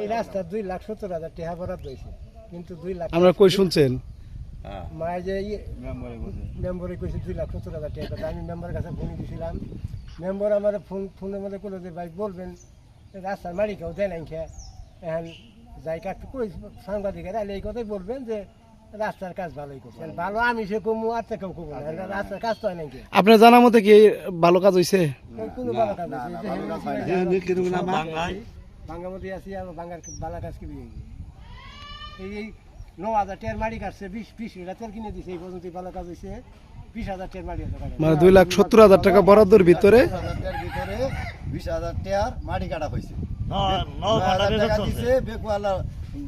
এই রাস্তা দুই লাখ সত্তর হাজার টাকা বরাদ্দ হয়েছে। কিন্তু দুই লাখ আমরা কই শুনছেন? মায়ের যে ইয়ে মেম্বারে কইছে। দুই লাখ সত্তর হাজার টাকা। আমি মেম্বারের কাছে ফোন দিয়েছিলাম মেম্বার আমার ফোন ফোনের মধ্যে করল যে ভাই বলবেন রাস্তার মালিকাও দেয় নাই খেয়ে এখন যাই কাটতে কই সাংবাদিকের আলে এই কথাই বলবেন যে রাস্তার কাজ ভালোই করছে। ভালো আমি সে কমু আর তো কেউ কমু রাস্তার কাজ তো হয় নাকি আপনার জানা মতে কি ভালো কাজ হইছে? কোনো ভালো কাজ আছে ভাঙ্গার মধ্যে আছি আর ভাঙ্গার বালা কাজ কি এই এই ন হাজার টের মাড়ি কাটছে বিশ বিশ লিটার তেল কিনে দিছে এই পর্যন্ত ভালো কাজ হয়েছে। বিশ হাজার টের মাড়ি মানে দুই লাখ সত্তর হাজার টাকা বরাদ্দর ভিতরে বিশ হাজার টাকার ভিতরে বিশ হাজার টাকার মাটি কাটা হয়েছে। দিছে বেকুয়ালা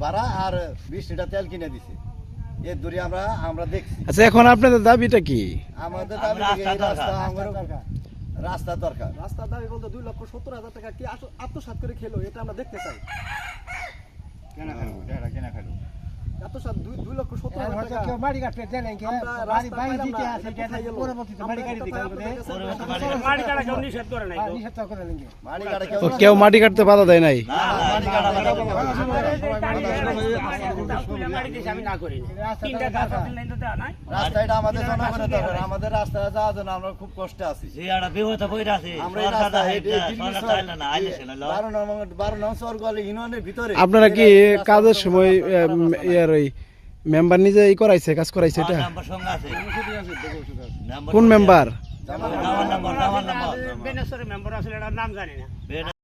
ভাড়া আর বিশ লিটার তেল কিনে দিছে। এর দূরে আমরা আমরা দেখছি। আচ্ছা এখন আপনাদের দাবিটা কি? আমাদের দাবি রাস্তা রাস্তা দরকার। রাস্তা দরকার রাস্তার দাবি বলতে দুই লক্ষ সত্তর হাজার টাকা কি আত্মসাৎ করে খেলো এটা আমরা দেখতে চাই। আত্মসাৎ দুই দুই লক্ষ সত্তর হাজার কেউ মাটি কেউ কাটতে বাধা দেয় নাই? আমাদের জনগণের দরকার আমাদের যাওয়ার জন্য আমরা খুব কষ্টে আছি। আপনারা কি কাজের সময়। ইয়ার ওই মেম্বার নিজে ই করাইছে কাজ করাইছে এটা? কোন মেম্বার? নাম জানি না। বেড